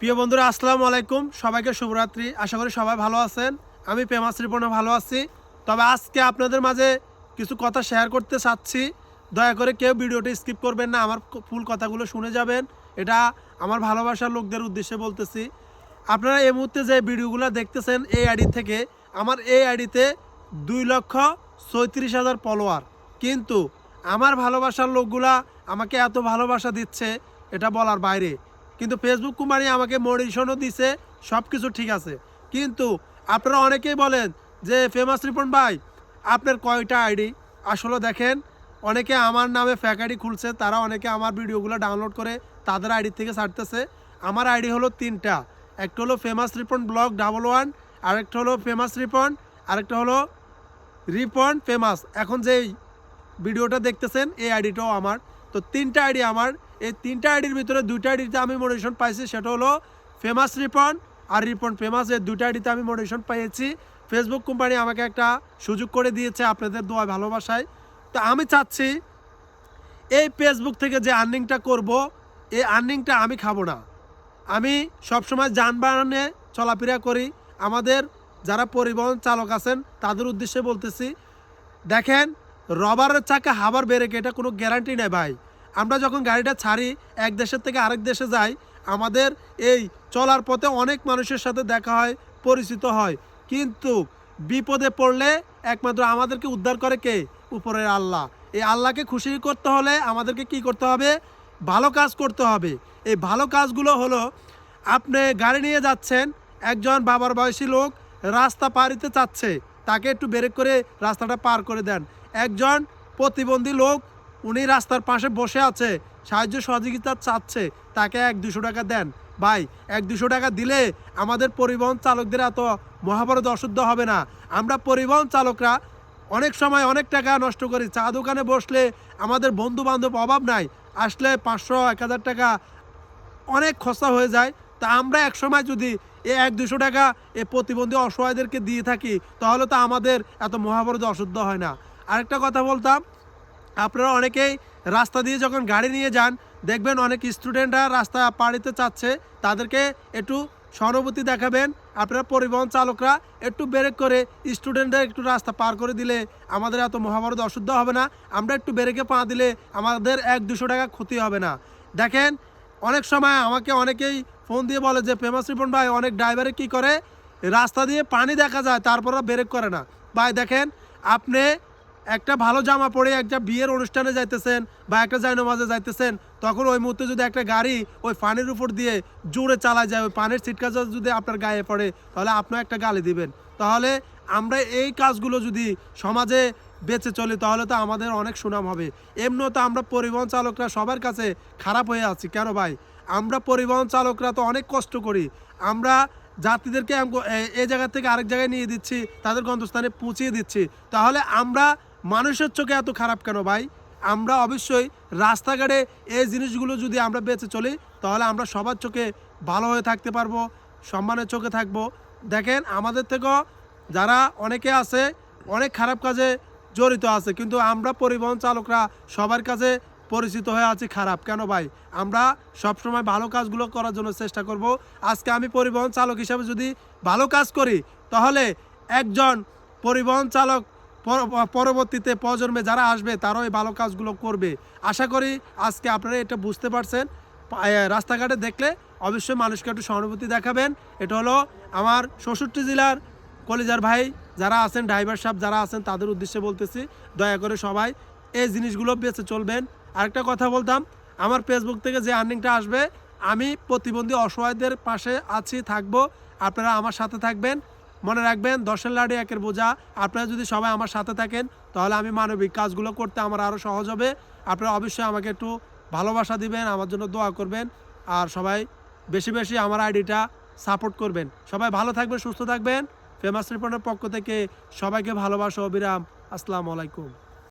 প্রিয় বন্ধুরা, আসসালামু আলাইকুম। সবাইকে শুভরাত্রি। আশা করি সবাই ভালো আছেন। আমি পেমাস রিপনে ভালো আছি। তবে আজকে আপনাদের মাঝে কিছু কথা শেয়ার করতে চাচ্ছি। দয়া করে কেউ ভিডিওটি স্কিপ করবেন না, আমার ফুল কথাগুলো শুনে যাবেন। এটা আমার ভালোবাসার লোকদের উদ্দেশ্যে বলতেছি। আপনারা এই মুহূর্তে যে ভিডিওগুলো দেখতেছেন, এই আইডি থেকে, আমার এই আইডিতে দুই লক্ষ ছয়ত্রিশ হাজার ফলোয়ার কিন্তু আমার ভালোবাসার লোকগুলা আমাকে এত ভালোবাসা দিচ্ছে, এটা বলার বাইরে। কিন্তু ফেসবুক কোম্পানি আমাকে মোটিভেশনও দিছে সব কিছু ঠিক আছে। কিন্তু আপনারা অনেকেই বলেন যে ফেমাস রিপন ভাই, আপনার কয়টা আইডি? আসলে দেখেন, অনেকে আমার নামে ফ্যাক আইডি খুলছে, তারা অনেকে আমার ভিডিওগুলো ডাউনলোড করে তাদের আইডি থেকে ছাড়তেছে। আমার আইডি হলো তিনটা, একটা হলো famous Ripon blog double one আরেকটা হলো ফেমাস রিপন, আরেকটা হলো রিপন ফেমাস এখন যেই ভিডিওটা দেখতেছেন, এই আইডিটাও আমার। তো তিনটা আইডি আমার এই তিনটা আইডির ভিতরে দুইটা আইডিতে আমি মোটিভেশন পাইছি, সেটা হলো ফেমাস রিপন আর রিপন ফেমাস এই দুইটা আইডিতে আমি মোটিভেশন পেয়েছি ফেসবুক কোম্পানি আমাকে একটা সুযোগ করে দিয়েছে আপনাদের দোয়া ভালোবাসায়। তো আমি চাচ্ছি এই ফেসবুক থেকে যে আর্নিংটা করব, এই আর্নিংটা আমি খাব না। আমি সবসময় যানবাহনে চলাফেরা করি। আমাদের যারা পরিবহন চালক আছেন, তাদের উদ্দেশ্যে বলতেছি, দেখেন, রবারের চাকা হাবার ব্রেক এটা কোনো গ্যারান্টি নেই ভাই। আমরা যখন গাড়িটা ছাড়ি, এক দেশের থেকে আরেক দেশে যাই, আমাদের এই চলার পথে অনেক মানুষের সাথে দেখা হয়, পরিচিত হয়। কিন্তু বিপদে পড়লে একমাত্র আমাদেরকে উদ্ধার করে কে? উপরের আল্লাহ। এই আল্লাহকে খুশি করতে হলে আমাদেরকে কি করতে হবে? ভালো কাজ করতে হবে। এই ভালো কাজগুলো হলো, আপনি গাড়ি নিয়ে যাচ্ছেন, একজন বাবার বয়সী লোক রাস্তা পারিতে চাচ্ছে, তাকে একটু ব্রেক করে রাস্তাটা পার করে দেন। একজন প্রতিবন্ধী লোক উনি রাস্তার পাশে বসে আছে, সাহায্য সহযোগিতা চাচ্ছে, তাকে এক দুশো টাকা দেন। ভাই, এক দুশো টাকা দিলে আমাদের পরিবহন চালকদের এত মহাভারত অশুদ্ধ হবে না। আমরা পরিবহন চালকরা অনেক সময় অনেক টাকা নষ্ট করি। চা দোকানে বসলে আমাদের বন্ধু বান্ধব অভাব নাই। আসলে পাঁচশো, এক হাজার টাকা অনেক খরচা হয়ে যায়। তা আমরা এক সময় যদি এ এক দুশো টাকা এ প্রতিবন্ধী অসহায়দেরকে দিয়ে থাকি, তাহলে তো আমাদের এত মহাভারত অশুদ্ধ হয় না। আরেকটা কথা বলতাম আপনারা অনেকেই রাস্তা দিয়ে যখন গাড়ি নিয়ে যান, দেখবেন অনেক স্টুডেন্টরা রাস্তা পাড়িতে চাচ্ছে, তাদেরকে একটু সহানুভূতি দেখাবেন। আপনারা পরিবহন চালকরা একটু ব্রেক করে স্টুডেন্টদের একটু রাস্তা পার করে দিলে আমাদের এত মহাভারত অশুদ্ধ হবে না। আমরা একটু ব্রেকে পা দিলে আমাদের এক দুশো টাকা ক্ষতি হবে না। দেখেন, অনেক সময় আমাকে অনেকেই ফোন দিয়ে বলে যে ফেমাস রিপন ভাই, অনেক ড্রাইভারে কি করে? রাস্তা দিয়ে পানি দেখা যায়, তারপর ব্রেক করে না। ভাই, দেখেন, আপনি একটা ভালো জামা পরে একটা বিয়ের অনুষ্ঠানে যাইতেছেন বা একটা জায়নামাজে যাইতেছেন, তখন ওই মুহূর্তে যদি একটা গাড়ি ওই পানির উপর দিয়ে জোরে চালা যায়, ওই পানির ছিটকাচা যদি আপনার গায়ে পড়ে, তাহলে আপনিও একটা গালি দিবেন। তাহলে আমরা এই কাজগুলো যদি সমাজে বেঁচে চলি, তাহলে তো আমাদের অনেক সুনাম হবে। এমনিও তো আমরা পরিবহন চালকরা সবার কাছে খারাপ হয়ে আছি। কেন ভাই? আমরা পরিবহন চালকরা তো অনেক কষ্ট করি। আমরা যাত্রীদেরকে এ- জায়গা থেকে আরেক জায়গায় নিয়ে দিচ্ছি, তাদের গন্তস্থানে পৌঁছিয়ে দিচ্ছি। তাহলে আমরা মানুষের চোখে এত খারাপ কেন ভাই? আমরা অবশ্যই রাস্তাঘাটে এই জিনিসগুলো যদি আমরা বেঁচে চলি, তাহলে আমরা সবার চোখে ভালো হয়ে থাকতে পারব, সম্মানের চোখে থাকব। দেখেন, আমাদের থেকেও যারা অনেকে আছে, অনেক খারাপ কাজে জড়িত আছে, কিন্তু আমরা পরিবহন চালকরা সবার কাছে পরিচিত হয়ে আছি খারাপ। কেন ভাই? আমরা সবসময় ভালো কাজগুলো করার জন্য চেষ্টা করব। আজকে আমি পরিবহন চালক হিসাবে যদি ভালো কাজ করি, তাহলে একজন পরিবহন চালক পরবর্তীতে প্রজন্মে যারা আসবে, তারাও এই ভালো কাজগুলো করবে। আশা করি আজকে আপনারা এটা বুঝতে পারছেন। রাস্তাঘাটে দেখলে অবশ্যই মানুষকে একটু সহানুভূতি দেখাবেন। এটা হলো আমার ষষ্ঠটি জেলার কলেজার ভাই, যারা আছেন ড্রাইভার সাহেব যারা আছেন, তাদের উদ্দেশ্যে বলতেছি, দয়া করে সবাই এই জিনিসগুলো বেঁচে চলবেন। আরেকটা কথা বলতাম, আমার ফেসবুক থেকে যে আর্নিংটা আসবে, আমি প্রতিবন্ধী অসহায়দের পাশে আছি, থাকব। আপনারা আমার সাথে থাকবেন। মনে রাখবেন, দশের লাড়ি একের বোঝা। আপনারা যদি সবাই আমার সাথে থাকেন, তাহলে আমি মানবিক কাজগুলো করতে আমার আরও সহজ হবে। আপনারা অবশ্যই আমাকে একটু ভালোবাসা দিবেন, আমার জন্য দোয়া করবেন, আর সবাই বেশি বেশি আমার আইডিটা সাপোর্ট করবেন। সবাই ভালো থাকবেন, সুস্থ থাকবেন। ফেমাস রিপোর্টের পক্ষ থেকে সবাইকে ভালোবাসো অবিরাম আসসালামু আলাইকুম।